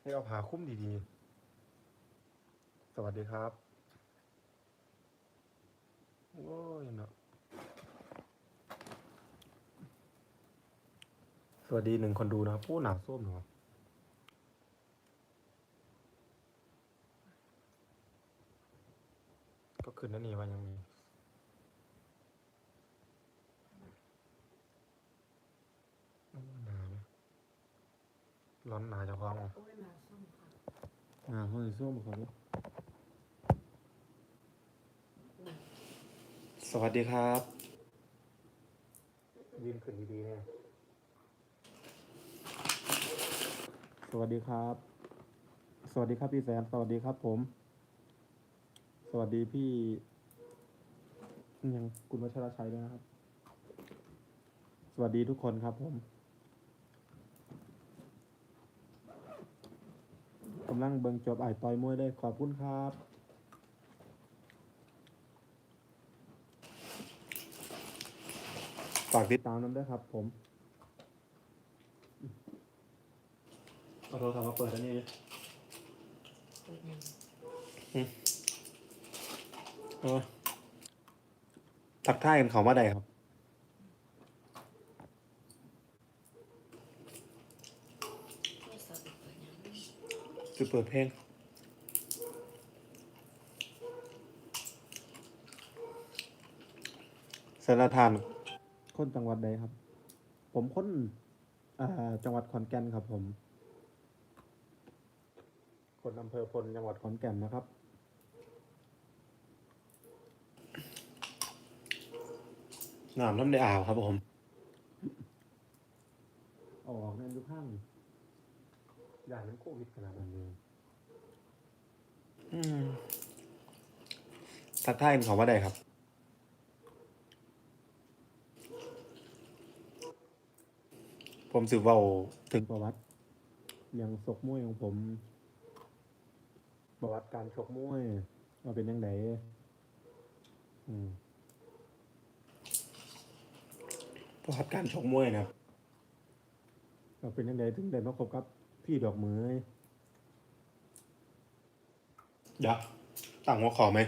ให้เอาผ้าคลุ้มดีๆ สวัสดีครับ โอ้ยเนาะสวัสดีหนึ่งคนดูนะครับผู้หนาส้มเนาะก็คืนนั่นนี่ว่ายังมี โอ้หนาวไหม ร้อนหนาจะคว้าออกโอ้ยมาส้มค่ะหนาห้องส้มครับสวัสดีครับ ยืนขึ้นดีๆเนี่ยสวัสดีครับ สวัสดีครับพี่แสน สวัสดีครับผม สวัสดีพี่ ยังคุณวัชรชัยด้วยนะครับ สวัสดีทุกคนครับผม กำลังเบิ่งจบไอ้ายต่อยมวยเลยขอบคุณครับฝากติดตามน้ำด้วยครับผมเอาโทรศัพท์มาเปิดอันนี้ดิเปิดยังเออทักทายกันเขามาใดครับ โทรศัพท์เปิดยัง จะเปิดเพลงสารทานคนจังหวัดใดครับ ผมคนอ่าจังหวัดขอนแก่นครับผม คนอำเภอพลจังหวัดขอนแก่นนะครับน้ำน้ำในอ่าวครับผม ออกนั่นทุกข้างอ ย่างนั้นโควิดขนาดนั้นเลยอืมทักทายกันเขาว่าใดครับ ผมสืบเว่าถึงประวัติอย่างศกมวยของผม ประวัติการชกมวยว่าเป็นยังไงอืมประวัติการชกมวยนะครับว่าเป็นยังไงถึงได้มาคบกับ พี่ดอกเหมยเดี๋ยวตั้งหัวขอไหม